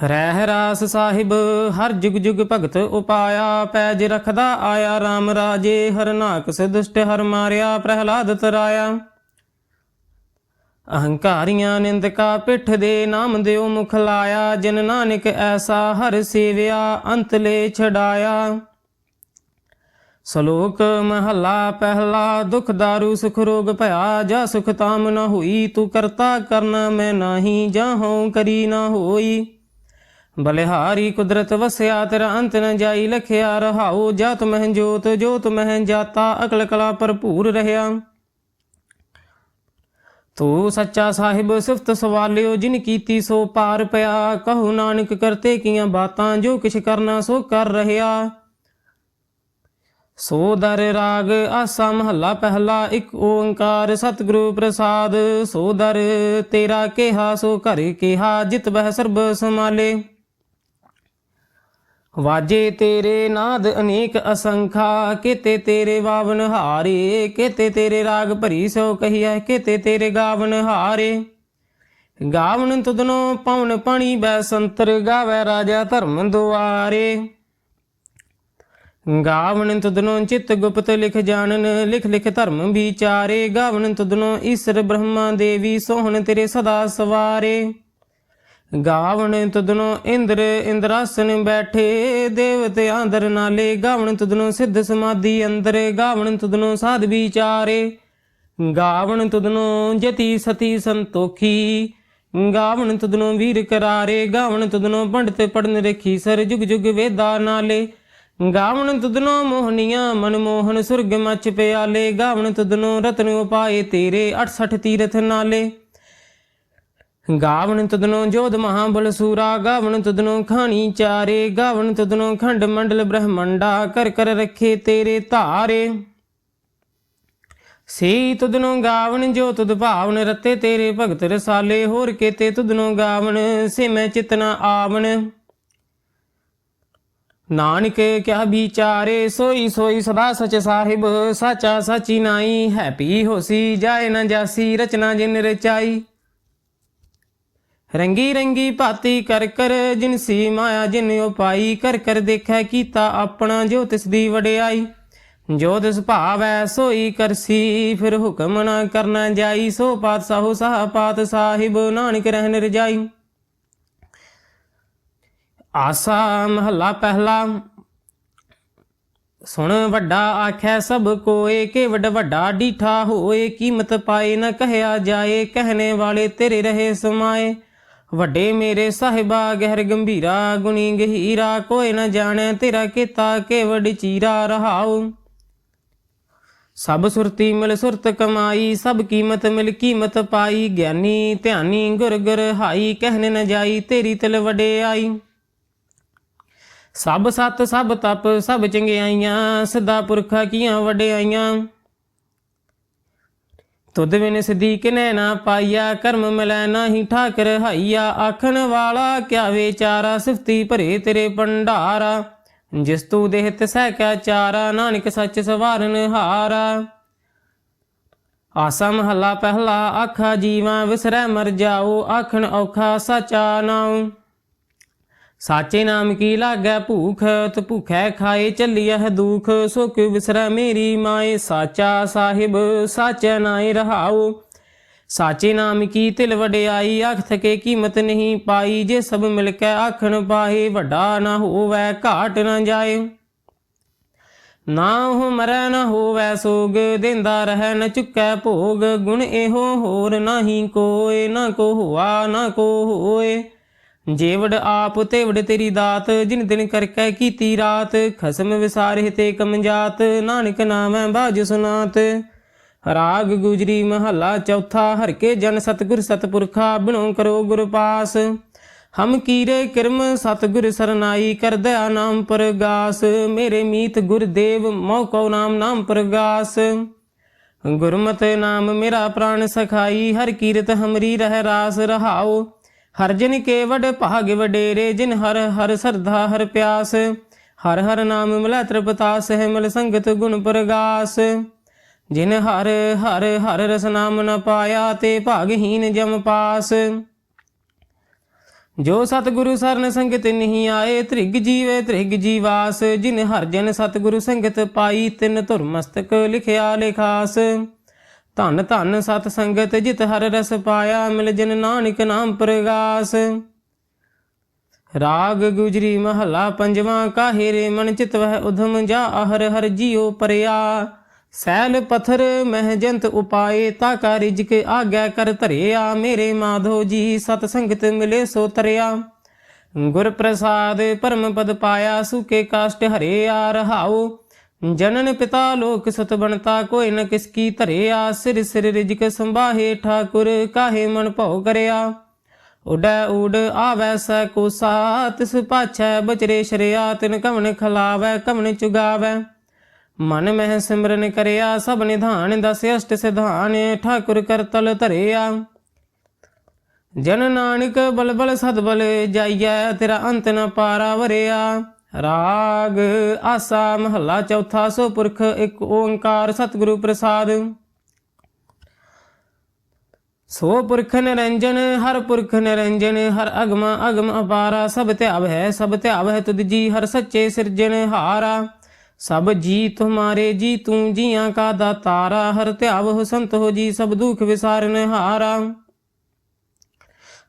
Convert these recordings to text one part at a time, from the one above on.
ਰਹਿ ਰਾਸ ਸਾਹਿਬ, ਹਰ ਜੁਗ ਜੁਗ ਭਗਤ ਉਪਾਇਆ, ਪੈਜ ਰਖਦਾ ਆਇਆ RAM ਰਾਜੇ ਹਰਨਾਕ ਦੁਸ਼ਟ ਹਰ ਮਾਰਿਆ ਪ੍ਰਹਿਲਾਦ ਤਰਾਇਆ। ਅਹੰਕਾਰੀਆਂ ਨਿੰਦਕਾ ਪਿੱਠ ਦੇ ਨਾਮ ਦਿਓ ਮੁਖ ਲਾਇਆ, ਜਨ ਨਾਨਕ ਐਸਾ ਹਰ ਸੇਵਿਆ, ਅੰਤ ਲੈ ਛਡਾਇਆ। ਸ਼ਲੋਕ ਮਹੱਲਾ ਪਹਿਲਾ, ਦੁਖ ਦਾਰੂ, ਸੁਖ ਰੋਗ ਭਇਆ, ਜਾ ਸੁਖ ਤਾਮ ਨ ਹੋਈ, ਤੂੰ ਕਰਤਾ ਕਰਨਾ ਮੈਂ ਨਾਹੀ, ਜਾਂ ਹਉ ਕਰੀ ਨਾ ਹੋਈ। ਬਲਿਹਾਰੀ ਕੁਦਰਤ ਵਸਿਆ ਤੇਰਾ ਅੰਤ ਨ ਜਾਈ ਲਖਿਆ ਰਹਾਉ ਜਤ ਮਹਿ ਜੋਤ ਜੋਤ ਮਹਿ ਜਾਤਾ, ਅਕਲ ਕਲਾ ਭਰਪੂਰ ਰਹਾ ਤੂੰ ਸੱਚਾ ਸਾਹਿਬ, ਸਿਫਤ ਸਵਾਲਿਓ, ਜਿਨ ਕੀਤੀ ਸੋ ਪਾਰ ਪਿਆ। ਕਹੂ ਨਾਨਕ, ਕਰਤੇ ਕੀਆਂ ਬਾਤਾਂ, ਜੋ ਕਿਛ ਕਰਨਾ ਸੋ ਕਰ ਰਹਾ ਸੋ ਦਰ ਰਾਗ, ਆਸਾ ਮਹੱਲਾ ਪਹਿਲਾ, ਇੱਕ ਓੰਕਾਰ ਸਤਿਗੁਰੂ ਪ੍ਰਸਾਦ। ਸੋ ਦਰ ਤੇਰਾ ਕਿਹਾ, ਸੋ ਘਰ ਕਿਹਾ, ਜਿਤ ਬਹਿ ਸਰਬ ਸਮਾਲੇ ਵਾਜੇ ਤੇਰੇ ਨਾਦ ਅਨੇਕ ਅਸੰਖਾ, ਕਿਤੇ ਤੇਰੇ ਵਾਵਨ ਹਾਰੇ, ਕਿਤੇ ਤੇਰੇ ਰਾਗ ਭਰੀ ਸੋ ਕਹੀਐ, ਕਿਤੇ ਤੇਰੇ ਗਾਵਨ ਹਾਰੇ। ਗਾਵਨ ਤੁਧਨੋ ਪਉਨ ਪਣੀ ਬੈ ਸੰਤਰ, ਗਾਵੇ ਰਾਜਾ ਧਰਮ ਦੁਆਰੇ। ਗਾਵਨ ਤੁਧਨੋ ਚਿਤ ਗੁਪਤ ਲਿਖ ਜਾਣਨ, ਲਿਖ ਲਿਖ ਧਰਮ ਵਿਚਾਰੇ। ਗਾਵਨ ਤੁਧਨੋ ਈਸ਼ਰ ਬ੍ਰਹਮਾ ਦੇਵੀ ਸੋਹਣ ਤੇਰੇ ਸਦਾ ਸਵਾਰੇ। ਗਾਵਣ ਤੁਧਨੋ ਇੰਦਰ ਇੰਦਰਾਸਨ ਬੈਠੇ, ਦੇਵਤੇ ਆਂਦਰ ਨਾਲੇ ਗਾਵਣ ਤੁਧਨੋ ਸਿੱਧ ਸਮਾਧੀ ਅੰਦਰ, ਗਾਵਣ ਤੁਧਨੋ ਸਾਧ ਵਿਚਾਰੇ। ਗਾਵਣ ਤੁਧਨੋ ਜਤੀ ਸਤੀ ਸੰਤੋਖੀ, ਗਾਵਣ ਤੁਧਨੋ ਵੀਰ ਕਰਾਰੇ, ਗਾਵਣ ਤੁਧਨੋ ਪੰਡਤ ਪੜਨ ਰਖੀ ਸਰ ਜੁਗ ਜੁਗ ਵੇਦਾ ਨਾਲੇ। ਗਾਵਣ ਤੁਧਨੋ ਮੋਹਨੀਆਂ ਮਨਮੋਹਨ ਸੁਰਗ ਮਚ ਪਿਆਲੇ, ਗਾਵਣ ਤੁਧਨੋ ਰਤਨ ਉਪਾਏ ਤੇਰੇ 68 ਤੀਰਥ ਨਾਲੇ। ਗਾਵਣ ਤੁਧਨੋ ਜੋਧ ਮਹਾਬਲ ਸੂਰਾ, ਗਾਵਣ ਤੁਧਨੋ ਖਾਣੀ ਚਾਰੇ, ਗਾਵਣ ਤੁਧਨੋ ਖੰਡ ਮੰਡਲ ਬ੍ਰਹਮੰਡਾ, ਕਰ ਕਰ ਰੱਖੇ ਤੇਰੇ ਧਾਰੇ। ਸੇ ਤੁਧਨੋ ਗਾਵਣ ਜੋ ਤੁਧ ਭਾਵਨ, ਰਤੇ ਤੇਰੇ ਭਗਤ ਰਸਾਲੇ, ਹੋਰ ਕੇਤੇ ਤੁਧਨੋ ਗਾਵਣ, ਸੇ ਮੈਂ ਚਿਤਨਾ ਆਵਣ। ਨਾਨਕ ਕਿਆ ਵਿਚਾਰੇ, ਸੋਈ ਸੋਈ ਸਦਾ ਸਚ ਸਾਹਿਬ, ਸਾਚਾ ਸਾਚੀ ਨਾਈ ਹੈਪੀ ਹੋਸੀ, ਜਾਏ ਨਾ ਜਾਸੀ, ਰਚਨਾ ਜਿਨ ਰਚਾਈ। ਰੰਗੀ ਰੰਗੀ ਭਾਤੀ ਕਰ ਕਰ ਜਿਨਸੀ ਮਾਇਆ, ਜਿਨ ਉਪਾਈ ਕਰ ਕਰ ਦੇਖੈ ਕੀਤਾ ਆਪਣਾ ਜੋ ਤਿਸ ਦੀ ਵਡਿਆਈ। ਜੋ ਤਿਸ ਭਾਵੈ ਸੋਈ ਕਰਸੀ, ਫਿਰ ਹੁਕਮ ਨਾ ਕਰਨਾ ਜਾਈ। ਸੋ ਪਾਤ ਸਾਹੋ ਸਾਹ ਪਾਤ ਸਾਹਿਬ, ਨਾਨਕ ਰਹਿਨ ਰਜਾਈ। ਆਸਾ ਮਹੱਲਾ ਪਹਿਲਾ। ਸੁਣ ਵੱਡਾ ਆਖੈ ਸਭ ਕੋਏ ਕਿ ਵੱਡ ਵੱਡਾ ਡੀਠਾ ਹੋਏ। ਕੀਮਤ ਪਾਏ ਨ ਕਹਿਆ ਜਾਏ, ਕਹਿਣੇ ਵਾਲੇ ਤੇਰੇ ਰਹੇ ਸਮਾਏ। ਵੱਡੇ ਮੇਰੇ ਸਾਹਿਬਾ ਗਹਿਰ ਗੰਭੀਰਾ, ਗੁਣੀ ਗਹੀਰਾ, ਕੋਈ ਨ ਜਾਣੈ ਤੇਰਾ ਕੀਤਾ ਕੇਵੜ ਚੀਰਾ ਰਹਾਉ। ਸਭ ਸੁਰਤੀ ਮਿਲ ਸੁਰਤ ਕਮਾਈ, ਸਭ ਕੀਮਤ ਮਿਲ ਕੀਮਤ ਪਾਈ, ਗਿਆਨੀ ਧਿਆਨੀ ਗੁਰ ਗੁਰ ਹਾਈ, ਕਹਿਣੇ ਨ ਜਾਈ ਤੇਰੀ ਤਲ ਵਡਿਆਈ ਸਭ ਸਤ ਸਭ ਤਪ ਸਭ ਚੰਗਿਆਈਆਂ, ਸਦਾ ਪੁਰਖਾ ਕੀਆਂ ਵਡਿਆਈਆਂ ਤੁਧ ਬਿਨ ਸਦੀ ਕਿਨੈ ਨਾ ਪਾਈਆ, ਕਰਮ ਮਿਲੈ ਨਾਹੀ ਠਾਕਰ ਹਾਈਆ, ਆਖਣ ਵਾਲਾ ਕਿਆ ਵਿਚਾਰਾ ਸਿਫਤੀ ਭਰੇ ਤੇਰੇ ਭੰਡਾਰਾ। ਜਿਸ ਤੂ ਦੇਹ ਤਿਸੈ ਕਾ ਚਾਰਾ, ਨਾਨਕ ਸੱਚ ਸਵਾਰਨ ਹਾਰਾ। ਆਸਾ ਮਹੱਲਾ ਪਹਿਲਾ, ਆਖਾ ਜੀਵਾਂ ਵਿਸਰੈ ਮਰ ਜਾਓ, ਆਖਣ ਔਖਾ ਸਚਾ ਨਾਉ। ਸਾਚੇ ਨਾਮ ਕੀ ਲਾਗੈ ਭੂਖ, ਤ ਭੁਖੈ ਖਾਏ ਚੱਲੀਐ ਦੁਖ। ਸੋ ਕਿਉ ਵਿਸਰੈ ਮੇਰੀ ਮਾਏ, ਸਾਚਾ ਸਾਹਿਬ, ਸਾਚੈ ਨਾਏ ਰਹਾਉ ਸਾਚੇ ਨਾਮ ਕੀ ਤਿਲ ਵਡਿਆਈ ਆਖ ਥਕੇ ਕੀਮਤ ਨਹੀਂ ਪਾਈ। ਜੇ ਸਭ ਮਿਲ ਕੇ ਆਖਣ ਪਾਏ ਵੱਡਾ ਨਾ ਹੋਵੈ, ਘਾਟ ਨਾ ਜਾਏ। ਨਾ ਹੋ ਮਰੈ ਨਾ ਹੋਵੈ ਸੋਗ, ਦਿੰਦਾ ਰਹਿ ਨ ਚੁੱਕੈ ਭੋਗ। ਗੁਣ ਇਹੋ ਹੋਰ ਨਾਹੀ ਕੋਏ, ਨਾ ਕੋ ਹੋਆ, ਨਾ ਕੋ ਹੋਏ। ਜੇਵੜ ਆਪ ਤੇਵੜ ਤੇਰੀ ਦਾਤ, ਜਿਨ ਦਿਨ ਕਰਕੇ ਕੀਤੀ ਰਾਤ, ਖਸਮ ਵਿਸਾਰੇ ਤੇ ਕਮਜਾਤ ਨਾਨਕ ਨਾਮੈ ਬਾਜ ਸੁਨਾਤ। ਰਾਗ ਗੁਜਰੀ ਮਹੱਲਾ ਚੌਥਾ, ਹਰ ਕੇ ਜਨ ਸਤਗੁਰ ਸਤਪੁਰਖਾ, ਬਿਨੋ ਕਰੋ ਗੁਰ ਪਾਸ। ਹਮ ਕੀਰੇ ਕਿਰਮ ਸਤਗੁਰ ਸਰਨਾਈ ਕਰ ਦਇਆ ਨਾਮ ਪ੍ਰਗਾਸ। ਮੇਰੇ ਮੀਤ ਗੁਰਦੇਵ ਮੋ ਕੋ ਨਾਮ ਨਾਮ ਪ੍ਰਗਾਸ। ਗੁਰਮਤਿ ਨਾਮ ਮੇਰਾ ਪ੍ਰਾਨ ਸਖਾਈ, ਹਰ ਕੀਰਤ ਹਮਰੀ ਰਹਿ ਰਾਸ ਰਹਾਓ ਹਰ ਜਨ ਕੇ ਵਡ ਭਾਗ ਵਡੇਰੇ, ਜਿਨ ਹਰ ਹਰ ਸਰਧਾ, ਹਰ ਪਿਆਸ, ਹਰ ਹਰ ਨਾਮ ਮਿਲੈ ਤ੍ਰਿਪਤਾਸ, ਹੈ ਮਿਲ ਸੰਗਤ ਗੁਣ ਪ੍ਰਗਾਸ। ਜਿਨ ਹਰ ਹਰ ਹਰ ਰਸ ਨਾਮ ਨ ਪਾਇਆ, ਤੇ ਭਾਗਹੀਨ ਜਮ ਪਾਸ। ਜੋ ਸਤਿਗੁਰੂ ਸਰਨ ਸੰਗਤ ਨਹੀਂ ਆਏ, ਤ੍ਰਿਗ ਜੀਵੇ ਤ੍ਰਿਗ ਜੀਵਾਸ। ਜਿਨ ਹਰ ਜਨ ਸਤਿਗੁਰੂ ਸੰਗਤ ਪਾਈ, ਤਿਨ ਧੁਰ ਮਸਤਕ ਲਿਖਿਆ ਲਿਖਾਸ। ਧਨ ਧਨ ਸਤ ਸੰਗਤ ਜਿਤ ਹਰ ਰਸ ਪਾਇਆ, ਮਿਲ ਜਨ ਨਾਨਕ ਨਾਮ ਪ੍ਰਗਾਸ। ਰਾਗ ਗੁਜਰੀ ਮਹਲਾ ਪੰਜਵਾਂ, ਕਾਹੇ ਰੇ ਮਨ ਚਿਤ ਉਧਮ ਜਾ ਹਰ ਹਰ ਜੀਉ ਪਰਿਆ। ਸੈਲ ਪਥਰ ਮਹਿ ਜੰਤ ਉਪਾਏ, ਤਾ ਕਾ ਰਿਜਕ ਆਗਿਆ ਕਰ ਧਰਿਆ। ਮੇਰੇ ਮਾਧੋ ਜੀ ਸਤ ਸੰਗਤ ਮਿਲੇ ਸੋ ਤਰਿਆ। ਗੁਰ ਪ੍ਰਸਾਦ ਪਰਮ ਪਦ ਪਾਇਆ ਸੁਕੇ ਕਾਸ਼ਟ ਆ ਰਹਾਉ। ਜਨਨ ਪਿਤਾ ਲੋਕ ਸਤ ਬਣਤਾ, ਕੋਈ ਨ ਕਿਸ ਕੀ ਧਰਿਆ, ਸਿਰ ਸਿਰ ਰਿਜਕ ਸੰਭਾਹੇ ਠਾਕੁਰ, ਕਾਹੇ ਮਨ ਭਉ ਕਰਿਆ? ਉਡੈ ਉਡ ਆਵੈ ਸੈ ਕੋਸਾ ਤਿਸ ਪਾਛੈ ਬਚਰੇ ਸ਼ਰਿਆ, ਤਿਨ ਕਵਨ ਖਲਾਵੈ ਕਵਨ ਚੁਗਾਵੈ। ਮਨ ਮਹਿ ਸਿਮਰਨ ਕਰਿਆ, ਸਭ ਨਿਧਾਨ ਦਸ ਅਸ਼ਟ ਸਿਧਾਨ, ਠਾਕੁਰ ਕਰਤਲ ਧਰਿਆ। ਜਨ ਨਾਨਕ ਬਲ ਬਲ ਸਦ ਜਾਈਐ, ਤੇਰਾ ਅੰਤ ਨ ਪਾਰਾ ਵਰਿਆ। ਰਾਗ ਆਸਾ ਮਹੱਲਾ ਚੌਥਾ ਸੋ ਪੁਰਖ ਇੱਕ ਓੰਕਾਰ ਸਤਿਗੁਰੂ ਪ੍ਰਸਾਦ। ਸੋ ਪੁਰਖ ਨਿਰੰਜਨ, ਹਰ ਪੁਰਖ ਨਿਰੰਜਨ, ਹਰ ਅਗਮ ਅਗਮ ਅਪਾਰਾ, ਸਭ ਧਿਆਵ ਹੈ, ਸਭ ਧਿਆਵ ਹੈ ਤੁਧ ਜੀ, ਹਰ ਸੱਚੇ ਸਿਰਜਣ ਹਾਰਾ। ਸਭ ਜੀ ਤੁਮਾਰੇ ਜੀ, ਤੂੰ ਜੀਆਂ ਕਾ ਦਾਤਾਰਾ, ਹਰ ਧਿਆਵ ਹੋ ਸੰਤ ਹੋ ਜੀ, ਸਭ ਦੁਖ ਵਿਸਾਰਨ ਹਾਰਾ।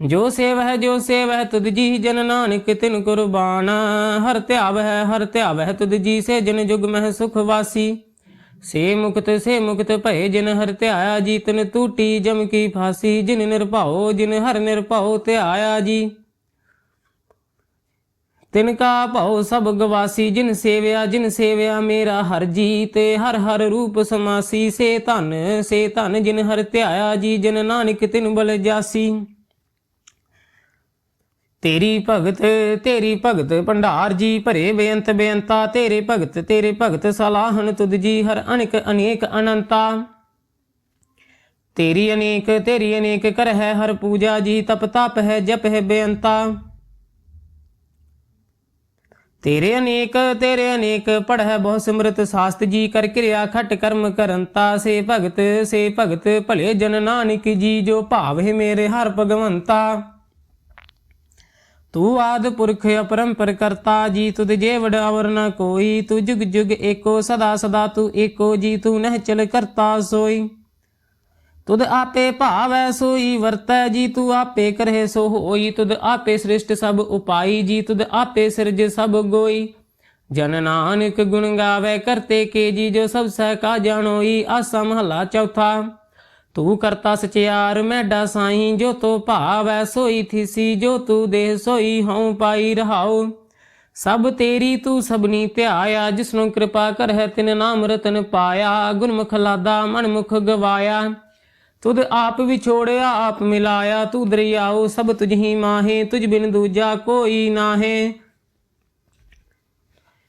ਜੋ ਸੇਵ ਹੈ ਜੋ ਸੇਵ ਹੈ ਤੁਧ ਜੀ ਜਨ ਨਾਨਕ ਤਿਨ ਕੁਰਬਾਨ। ਹਰ ਧਿਆਵ ਹੈ ਹਰ ਧਿਆਵ ਹੈ ਤੁਧ ਜੀ ਸੇ ਜਨ ਜੁਗ ਮਹਿ ਸੁਖ ਵਾਸੀ। ਸੇ ਮੁਕਤ ਸੇ ਮੁਕਤ ਭਏ ਜਿਨ ਹਰ ਧਿਆਇਆ ਜੀ, ਤਿਨ ਟੂਟੀ ਜਮ ਕੀ ਫਾਸੀ। ਜਿਨ ਨਿਰਭਉ, ਜਿਨ ਹਰ ਨਿਰਭਉ ਧਿਆਇਆ ਜੀ। ਤਿਨ ਕਾ ਭਉ ਸਭ ਗਵਾਸੀ, ਜਿਨ ਸੇਵਿਆ ਜਿਨ ਸੇਵਿਆ ਮੇਰਾ ਹਰ ਜੀ, ਤੇ ਹਰ ਹਰ ਰੂਪ ਸਮਾਸੀ। ਸੇ ਧਨ ਸੇ ਧਨ ਜਿਨ ਹਰ ਧਿਆਇਆ ਜੀ, ਜਿਨ ਨਾਨਕ ਤਿਨ ਬਲ ਜਾਸੀ। ਤੇਰੀ ਭਗਤ ਤੇਰੀ ਭਗਤ, ਭੰਡਾਰ ਜੀ ਭਰੇ ਬੇਅੰਤ ਬੇਅੰਤਾ। ਤੇਰੇ ਭਗਤ ਤੇਰੇ ਭਗਤ ਸਲਾਹਨ ਤੁਧ ਜੀ ਹਰ ਅਨੇਕ ਅਨੇਕ ਅਨੰਤਾ। ਤੇਰੀ ਅਨੇਕ ਤੇਰੀ ਅਨੇਕ ਕਰ ਹੈ ਹਰ ਪੂਜਾ ਜੀ, ਤਪ ਤਪ ਹੈ, ਜਪ ਹੈ ਬੇਅੰਤਾ। ਤੇਰੇ ਅਨੇਕ ਤੇਰੇ ਅਨੇਕ ਪੜ ਹੈ ਬਹੁ ਸਿਮਰਤ ਸਾਸਤ ਜੀ, ਕਰ ਕਿਰਿਆ ਖਟ ਕਰਮ ਕਰੰਤਾ। ਸੇ ਭਗਤ ਸੇ ਭਗਤ ਭਲੇ ਜਨ ਨਾਨਕ ਜੀ, ਜੋ ਭਾਵ ਹੈ ਮੇਰੇ ਹਰ ਭਗਵੰਤਾ। ਤੂੰ ਆਦ ਪੁਰਖ ਅਪਰੰਪਰ ਕਰਤਾ, ਜੀ ਤੁਧ ਜੇ ਵਡ ਅਵਰ ਕੋਈ ਤੂੰ ਜੁਗ ਜੁਗ ਏਕੋ ਸਦਾ ਸਦਾ ਤੂੰ ਏਕੋ, ਜੀ ਤੂੰ ਨਹਿ ਚਲ ਕਰਤਾ ਸੋਈ। ਤੁਧ ਆਪੇ ਭਾਵੈ ਸੋਈ, ਵਰਤੈ ਜੀ ਤੂੰ ਆਪੇ ਕਰਹਿ ਸੋ ਹੋਈ। ਤੁਧ ਆਪੇ ਸ੍ਰਿਸ਼ਟ ਸਭ ਉਪਾਈ, ਜੀ ਤੁਧ ਆਪੇ ਸਿਰਜ ਸਭ ਗੋਈ। ਜਨ ਨਾਨਕ ਗੁਣ ਗਾਵੇ ਕਰਤੇ ਕੇ ਜੀ, ਜੋ ਸਭ ਸਹਿ ਕਾ ਜਾਣੋਈ, ਆਸਾ ਮਹਲਾ ਚੌਥਾ। ਤੂੰ ਕਰਤਾ ਸਚਿਆਰ ਮੈਡਾ ਸਾਈ ਜੋ ਤੋ ਭਾਵੈ ਸੋਈ ਥੀਸੀ, ਜੋ ਤੂੰ ਦੇਹ ਸੋਈ ਹਉ ਪਾਈ ਰਹਾਉ। ਸਭ ਤੇਰੀ ਤੂੰ ਸਭਨੀ ਧਿਆਇਆ, ਜਿਸਨੂੰ ਕਿਰਪਾ ਕਰਹਿ ਤਿਨ ਨਾਮ ਰਤਨ ਪਾਇਆ। ਗੁਰਮੁਖ ਲਾਦਾ ਮਨਮੁਖ ਗਵਾਇਆ। ਤੁਧ ਆਪ ਵਿਛੋੜਿਆ, ਆਪ ਮਿਲਾਇਆ। ਤੂੰ ਦਰਿਆਉ, ਸਭ ਤੁਝਹੀ ਮਾਹੇ, ਤੁਝ ਬਿਨ ਦੂਜਾ ਕੋਈ ਨਾਹੇ।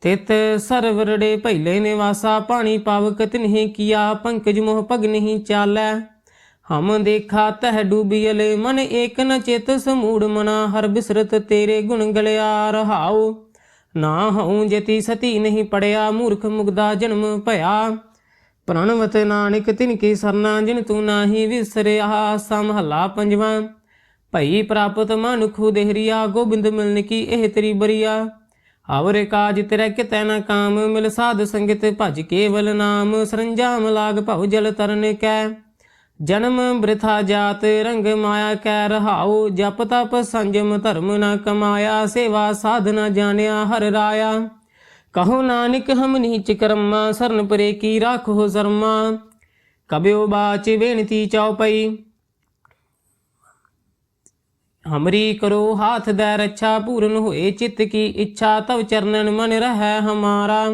ਤਿਤ ਸਰਵਰੜੇ ਪਹਿਲੇ ਨਿਵਾਸਾ, ਪਾਣੀ ਪਾਵਕ ਤਿਨਹਿ ਕੀਆ, ਪੰਕਜ ਮੋਹ ਭਗ ਨਹੀਂ ਚਾਲੈ। ਹਮ ਦੇਖਾ ਤਹ ਡੂਬੀਲੇ ਮਨ ਏਕ ਨ ਚਿਤ ਸਮੂੜ ਮਨਾ, ਹਰ ਬਿਸਰਤ ਤੇਰੇ ਗੁਣ ਗਲਿਆ ਰਹਾਉ। ਨਾ ਹਉ ਜਤੀ ਸਤੀ ਨਹੀਂ ਪੜਿਆ, ਮੂਰਖ ਮੁਗਦਾ ਜਨਮ ਭਇਆ। ਪ੍ਰਣਵਤ ਨਾਨਕ ਤਿਨ ਕੀ ਸਰਨਾ, ਜਿਨ ਤੂੰ ਨਾਹੀ ਵਿਸਰਿਆ ਸਮਹਲਾ ਪੰਜਵਾਂ। ਭਈ ਪ੍ਰਾਪਤ ਮਨੁਖੁ ਦੇਹਰੀਆ, ਗੋਬਿੰਦ ਮਿਲਨ ਕੀ ਇਹ ਤੇਰੀ ਬਰੀਆ। ਆਵਰੇ ਕਾਜ ਤੇਰੇ ਕਿਤੈ ਨ ਕਾਮ, ਮਿਲ ਸਾਧ ਸੰਗਤ ਭਜ ਕੇਵਲ ਨਾਮ, ਸਰੰਜਾਮ ਲਾਗ ਭਉ ਜਲ ਤਰਨ ਕੈ। ਜਨਮ ਬ੍ਰਿਥਾ ਜਾਤ, ਰੰਗ ਮਾਇਆ ਕੈ ਰਹਾਉ, ਜਪ ਤਪ ਸੰਜਮ ਧਰਮ ਨਾ ਕਮਾਇਆ, ਸੇਵਾ ਸਾਧਨਾ ਜਾਣਿਆ ਹਰ ਰਾਇਆ। ਕਹੋ ਨਾਨਕ, ਹਮ ਨੀਚ ਕਰਮਾ, ਸਰਨ ਪਰੇ ਕੀ ਰਾਖੋ ਸ਼ਰਮਾ। ਕਬਿਓ ਬਾਚ, ਬੇਨਤੀ ਚਉਪਈ। ਹਮਰੀ ਕਰੋ ਹਾਥ ਦੈ ਰੱਛਾ ਪੂਰਨ ਹੋਏ ਚਿੱਤ ਕੀ ਇੱਛਾ ਤਵ ਚਰਨਨ ਮਨ ਰਹੈ ਹਮਾਰਾ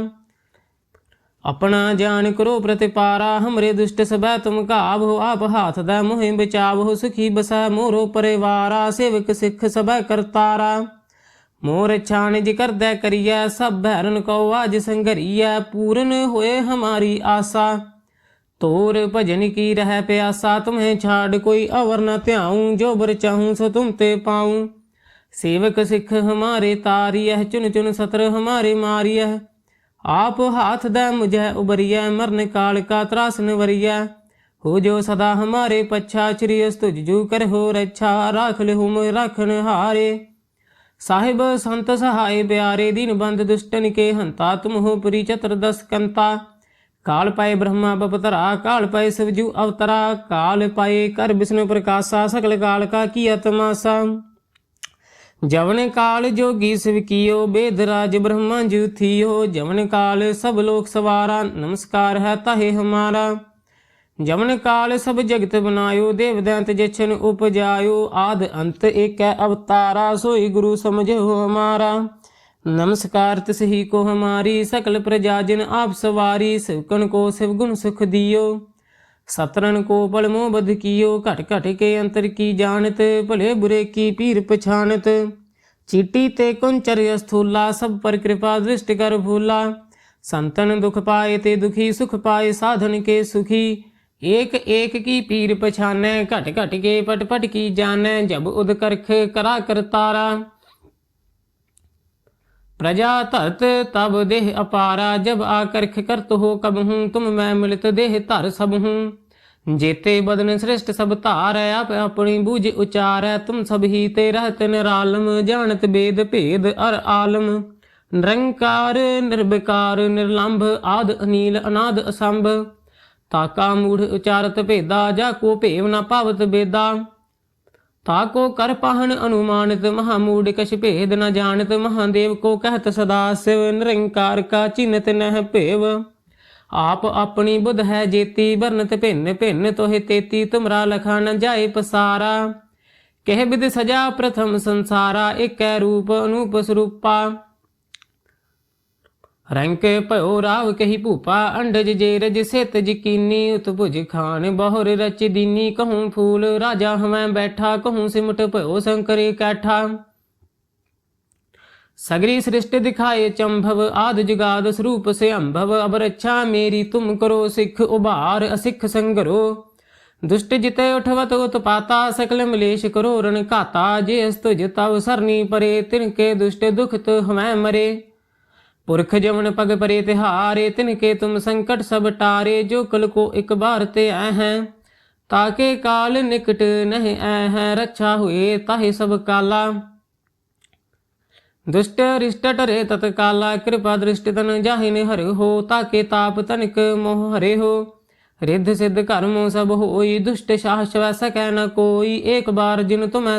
ਆਪਣਾ ਜਾਨ ਕਰੋ ਪ੍ਰਤਿਪਾਰਾ ਹਮਰੇ ਦੁਸ਼ਟ ਸਭੈ ਤੁਮ ਘਾਵੋ ਆਪ ਹਾਥ ਦੈ ਮੋਹਿ ਬਚਾਵੋ ਸੁਖੀ ਬਸੈ ਮੋਰੋ ਪਰਿਵਾਰਾ ਸੇਵਕ ਸਿੱਖ ਸਭੈ ਕਰਤਾਰਾ ਮੋਰ ਛਾਨਿਜ ਕਰਦੈ ਕਰੀਐ ਸਭ ਭੈਰਨ ਕੋ ਆਜ ਸੰਗਰੀਐ ਪੂਰਨ ਹੋਏ ਹਮਾਰੀ ਆਸਾ ਤੋਰ ਭਜਨ ਕੀ ਰਹਿ ਪਿਆਸਾ ਤੁਮਹਿ ਛਾੜ ਕੋਈ ਅਵਰ ਨ ਧਿਆਉ, ਜੋ ਬਰ ਚਾਹੂੰ ਸੋ ਤੁਮ ਤੇ ਪਾਉ। ਸੇਵਕ ਸਿੱਖ ਹਮਾਰੇ ਤਾਰੀਐ ਚੁਨ ਚੁਨ ਸਤਰ ਹਮਾਰੇ ਮਾਰੀਐ। ਆਪ ਹਾਥ ਦੈ ਮੁਝੈ ਉਬਰੀਐ, ਮਰਨ ਕਾਲ ਕਾ ਤਰਾਸਨ ਵਰੀਐ। ਹੋ ਜੋ ਸਦਾ ਹਮਾਰੇ ਪਛਾ ਸ਼੍ਰੀ ਅਸਤੁਜ ਜੂ ਕਰਹੁ ਰੱਛਾ, ਰਾਖ ਲਿਹੁ ਮੋਇ ਰਾਖਨ ਹਾਰੇ। ਸਾਹਿਬ ਸੰਤ ਸਹਾਇ ਪਿਆਰੇ, ਦੀਨ ਬੰਦ ਦੁਸ਼ਟਨ ਕੇ ਹੰਤਾ, ਤੁਮ ਹੋ ਚਤਰ ਦਸ ਕੰਤਾ। ਕਾਲ ਪਾਏ ਬ੍ਰਹਮਾ ਬਪਤਰਾ ਕਾਲ ਪਾਏ ਸਿਵਜੂ ਅਵਤਰਾ, ਕਾਲ ਪਾਏ ਕਰ ਵਿਸ਼ਨੂੰ ਪ੍ਰਕਾਸ਼ਾ ਸਕਲ ਕਾਲ ਕਾ ਕੀ ਆਤਮਾਸਾ ਜਵਨ ਕਾਲ ਜੋਗੀ ਸਿਵ ਕੀਓ, ਬੇਦ ਰਾਜ ਬ੍ਰਹਮਾ ਜੂ ਥੀਓ। ਜਵਨ ਕਾਲ ਸਭ ਲੋਕ ਸਵਾਰਾ, ਨਮਸਕਾਰ ਹੈ ਤਾਹੇ ਹਮਾਰਾ। ਜਮਨ ਕਾਲ ਸਭ ਜਗਤ ਬਨਾਇਓ, ਦੇਵ ਦੈਂਤ ਜਛਨ ਉਪਜਾਇਓ। ਆਦ ਅੰਤ ਏਕੈ ਅਵਤਾਰਾ, ਸੋਈ ਗੁਰੂ ਸਮਝੋ ਹਮਾਰਾ। ਨਮਸਕਾਰ ਤਿਸਹੀ ਕੋ ਹਮਾਰੀ ਸਕਲ ਪ੍ਰਜਾ ਜਿਨ ਆਪ ਸਵਾਰੀ ਸਿਵਕਨ ਕੋ ਸਿਵ ਗੁਣ ਸੁਖ ਦਿਓ ਸਤਰਨ ਕੋ ਪਲ ਮੋਹ ਬਧ ਕੀਓ ਘਟ ਘਟ ਕੇ ਅੰਤਰ ਕੀ ਜਾਣਤ ਭਲੇ ਬੁਰੇ ਕੀ ਪੀਰ ਪਛਾਨਤ ਚੀਟੀ ਤੇ ਕੁੰਚਰ ਅਸਥੂਲਾ ਸਭ ਪਰ ਕਿਰਪਾ ਦ੍ਰਿਸ਼ਟ ਕਰ ਭੂਲਾ ਸੰਤਨ ਦੁਖ ਪਾਏ ਤੇ ਦੁਖੀ ਸੁਖ ਪਾਏ ਸਾਧਨ ਕੇ ਸੁਖੀ ਏਕ ਏਕ ਕੀ ਪੀਰ ਪਛਾਨੈ ਘਟ ਘਟ ਕੇ ਪਟ ਪਟ ਕੀ ਜਾਣੈ ਜਬ ਉਦ ਕਰਖ ਕਰਾ ਕਰਤਾਰਾ प्रजा धरत तब देह अपारा जब आकर्ख करत हो कब हूँ तुम मैं मिलित देह धर सब हूँ जेते बदन श्रेष्ठ सब धार आप अपनी बूझ उचार तुम सब ही ते रहत निरालम जानत वेद भेद अर आलम निरंकार निर्विकार निर्लंभ आद अनील अनाद असंभ ताका मूढ़ उचारत भेदा जाको भेव न पावत बेदा ਤਾਕੋ ਕਰ ਪਾਹਨ ਅਨੁਮਾਨਿਤ, ਮਹਾਮੂੜ ਕਛ ਭੇਦ ਨ ਜਾਣਤ, ਮਹਾਦੇਵ ਕੋ ਕਹਿਤ ਸਦਾ ਸਿਵ ਨਿਰੰਕਾਰ ਕਾ ਚਿਨਤ ਨਹਿ ਭੇਵ। ਆਪ ਆਪਣੀ ਬੁੱਧ ਹੈ ਜੇਤੀ, ਵਰਨਤ ਭਿੰਨ ਭਿੰਨ ਤੋਹਿ ਤੇਤੀ, ਤੁਮਰਾ ਲਖਾ ਨ ਜਾਏ ਪਸਾਰਾ। ਕਹਿ ਬਿਦ ਸਜਾ ਪ੍ਰਥਮ ਸੰਸਾਰਾ, ਏਕੈ ਰੂਪ ਅਨੂਪ ਸਰੂਪਾ। ਰੰਕ ਭਇਓ ਰਾਵ ਕਹੀ ਭੂਪਾ ਅੰਡਜ ਜੇ ਰਜ ਸਿਤ ਜਕੀਨੀ ਉਤਭੁਜ ਖਾਨ ਬਹੁਰ ਰਚ ਦੀਨੀ ਕਹੂੰ ਫੂਲ ਰਾਜਾ ਹਮੈ ਬੈਠਾ ਕਹੂੰ ਸਿਮਟ ਭਇਓ ਸੰਕਰੇ ਕੈਠਾ सगरी सृष्टि दिखाए चंभव आद जुगाद स्वरूप से अंभव अब रक्षा मेरी तुम करो सिख उबार असिख संगरो दुष्ट जिते उठवत उत्पाता सकल मलेश करो रण घाता जे अस्तुज तव सरनी परे तिनके दुष्ट दुखत हमें मरे ਪੁਰਖ ਜਮਨ ਪਗ ਪਰੇ ਤਿਹਾਰੇ, ਤਿਨ ਕੇ ਤੁਮ ਸੰਕਟ ਸਭ ਟਾਰੇ, ਜੋ ਕਲ ਕੋ ਇੱਕ ਬਾਰ ਤੇ ਐ ਹੈ। ਤਾਕੇ ਕਾਲ ਨਿਕਟ ਨਹਿ ਐ ਹੈ, ਰੱਛਾ ਹੋਏ ਤਾਹੇ ਸਭ ਕਾਲਾ। ਦੁਸ਼ਟ ਰਿਸ਼ਟ ਟਰੇ ਤਤਕਾਲਾ ਕਿਰਪਾ ਦ੍ਰਿਸ਼ਟ ਤਨ ਜਾਹੇ ਨੇ ਹਰਿ ਹੋ ਤਾਕੇ ਤਾਪ ਤਨਕ ਮੋਹ ਹਰੇ ਹੋ। ਰਿੱਧ ਸਿੱਧ ਕਰਮੋ ਸਭ ਹੋਈ, ਦੁਸ਼ਟ ਸ਼ਾਹ ਸ਼ਵੈ ਸਕੈ ਨ ਕੋਈ, ਏਕ ਬਾਰ ਜਿਨ ਤੁਮੈ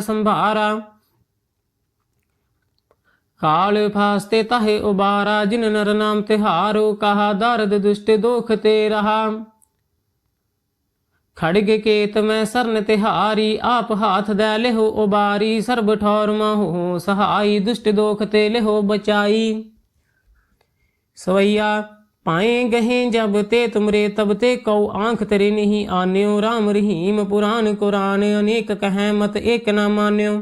ਕਾਲ ਫਾਸਤੇ ਤਹੇ ਉਬਾਰਾ, ਜਿਨ ਨਰ ਨਾਮ ਤਿਹਾਰੋ, ਕਹਾ ਦਰਦ ਦੁਸ਼ਟ ਦੋਖ ਤੇ ਰਹਾ ਖੜਗ ਕੇਤ ਮੈਂ ਸਰਨ ਤਿਹਾਰੀ, ਆਪ ਹਾਥ ਦੇ ਲਿਹੋ ਉਬਾਰੀ, ਸਰਬ ਠੌਰ ਮਹੋ ਸਹਾਈ, ਦੁਸ਼ਟ ਦੋਖ ਤੇ ਲਿਹੋ ਬਚਾਈ। ਸਵਈਆ, ਪਾਏ ਗਹੇ ਜਬ ਤੇ ਤੁਮਰੇ, ਤਬ ਤੇ ਕਉ ਆਂਖ ਤਰੇ ਨਹੀਂ ਆਨਿਓ RAM ਰਹੀਮ ਪੁਰਾਨ ਕੁਰਾਨ, ਅਨੇਕ ਕਹੈ ਮਤ ਏਕ ਨਾ ਮਾਨਿਓ।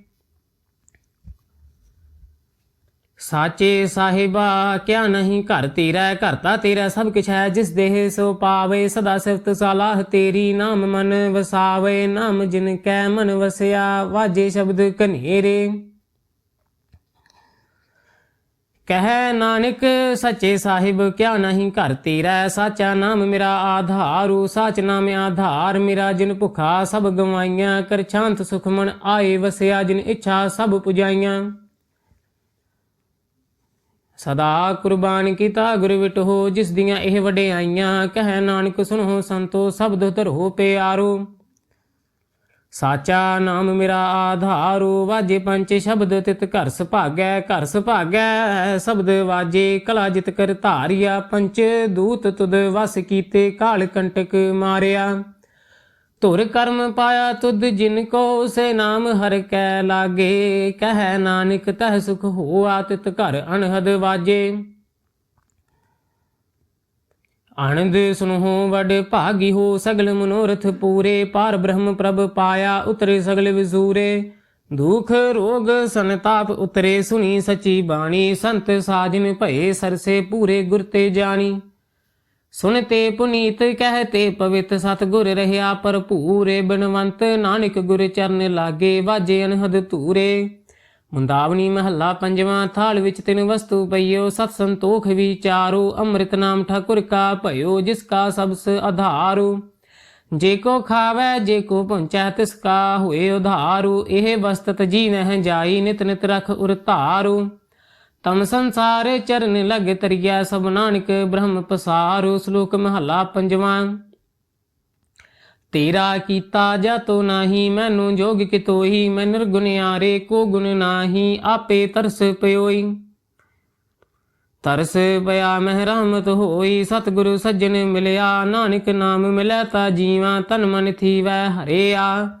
ਸਾਚੇ ਸਾਹਿਬਾ, ਕਿਆ ਨਹੀਂ ਘਰ ਤੇਰਾ ਘਰ ਤਾਂ ਤੇਰਾ ਸਭ ਕੁਛ ਹੈ, ਜਿਸ ਦੇਹ ਸੋ ਪਾਵੇ, ਸਦਾ ਸਿਫਤ ਸਲਾਹ ਤੇਰੀ, ਨਾਮ ਮਨ ਵਸਾਵੇ, ਨਾਮ ਜਿਨ ਕੈ ਮਨ ਵਸਿਆ, ਵਾਜੇ ਸ਼ਬਦ ਕਨੇਰੇ ਕਹਿ ਨਾਨਕ, ਸੱਚੇ ਸਾਹਿਬ, ਕਿਆ ਨਹੀਂ ਘਰ ਤੇਰਾ ਸਾਚਾ ਨਾਮ ਮੇਰਾ ਆਧਾਰੂ ਸਾਚ ਨਾਮ ਆਧਾਰ, ਮੇਰਾ ਜਿਨ ਭੁਖਾ ਸਭ ਗਵਾਈਆਂ, ਕਰ ਸ਼ਾਂਤ ਸੁਖ ਮਨ ਆਏ ਵਸਿਆ, ਜਿਨ ਇੱਛਾ ਸਭ ਪੁਜਾਈਆਂ। ਸਦਾ ਕੁਰਬਾਨ ਕੀਤਾ ਗੁਰ ਵਿਟੋ ਜਿਸ ਦੀਆਂ ਇਹ ਵਡਿਆਈਆਂ, ਕਹਿ ਨਾਨਕ ਸੁਣੋ ਸੰਤੋ ਸਬਦ ਧਰੋ ਪਿਆਰੋ। ਸਾਚਾ ਨਾਮ ਮੇਰਾ ਆਧਾਰੋ, ਵਾਜੇ ਪੰਚ ਸ਼ਬਦ ਤਿਤ ਘਰ ਸੁਭਾਗੈ ਘਰ ਸੁਭਾਗੈ, ਸ਼ਬਦ ਵਾਜੇ ਕਲਾ ਜਿਤ ਕਰ ਧਾਰਿਆ, ਪੰਚ ਦੂਤ ਤੁਦ ਵਸ ਕੀਤੇ, ਕਾਲ ਕੰਟਕ ਮਾਰਿਆ। ਧੁਰ ਕਰਮ ਪਾਇਆ ਤੁਧ ਜਿਨ ਕੋ ਸੇ ਨਾਮ ਹਰ ਕੈ ਲਾਗੇ, ਕਹਿ ਨਾਨਕ ਤਹ ਸੁਖ ਹੋਆ ਤਿਤ ਘਰ ਅਨਹਦ ਵਾਜੇ। ਆਨੰਦ ਸੁਨਹੁ ਵਡ ਭਾਗੀ ਹੋ ਸਗਲ ਮਨੋਰਥ ਪੂਰੇ, ਪਾਰ ਬ੍ਰਹਮ ਪ੍ਰਭ ਪਾਇਆ ਉਤਰੇ ਸਗਲ ਵਿਸੂਰੇ। ਦੁਖ ਰੋਗ ਸੰਤਾਪ ਉਤਰੇ ਸੁਣੀ ਸਚੀ ਬਾਣੀ, ਸੰਤ ਸਾਜਨ ਭਏ ਸਰਸੇ ਪੂਰੇ ਗੁਰ ਤੇ ਜਾਣੀ। ਸੁਨਤੇ ਪੁਨੀਤ ਕਹਤੇ ਪਵਿੱਤ ਸਤਗੁਰ ਰਹਿਆ ਭਰਪੂਰੇ, ਬਿਨਵੰਤ ਨਾਨਕ ਗੁਰ ਚਰਨ ਲਾਗੇ ਵਾਜੇ ਅਨਹਦ ਧੂਰੇ। ਮੁੰਦਾਵਨੀ ਮਹੱਲਾ ਪੰਜਵਾਂ, ਥਾਲ ਵਿੱਚ ਤਿੰਨ ਵਸਤੂ ਪਈਓ, ਸਤ ਸੰਤੋਖ ਵਿਚਾਰੋ, ਅੰਮ੍ਰਿਤ ਨਾਮ ਠਾਕੁਰ ਕਾ ਭਇਓ, ਜਿਸ ਕਾ ਸਬਸ ਆਧਾਰੂ। ਜੇ ਕੋ ਖਾਵੇ, ਜੇ ਕੋ ਪਹੁੰਚੈ, ਤਿਸ ਕਾ ਹੋਏ ਉਧਾਰੂ, ਇਹ ਵਸਤਤ ਜੀ ਨਹਿ ਜਾਈ, ਨਿਤ ਨਿਤ ਰਖ ਉਰ ਧਾਰੂ। ਤਮ ਸੰਸਾਰ ਚਰਨ ਲਗ ਤਰੀਆ ਸਭ ਨਾਨਕ ਬ੍ਰਹਮ ਪਸਾਰੂ, ਸ਼ਲੋਕ ਮਹੱਲਾ ਪੰਜਵਾਂ। ਤੇਰਾ ਕੀਤਾ ਜਾਤੋ ਨਾਹੀ, ਮੈਨੂੰ ਜੋਗ ਕਿਤੋਈ ਮੈਂ ਨਿਰਗੁਨਿਆਰੇ ਕੋ ਗੁਣ ਨਾਹੀ, ਆਪੇ ਤਰਸ ਪਇਓਈ ਤਰਸ ਪਿਆ, ਮਹਿ ਰਹਿਮਤ ਹੋਈ, ਸਤਿਗੁਰੂ ਸੱਜਣ ਮਿਲਿਆ, ਨਾਨਕ ਨਾਮ ਮਿਲੈ ਤਾ ਜੀਵਾ, ਤਨ ਮਨ ਥੀਵੈ, ਹਰਿਆ।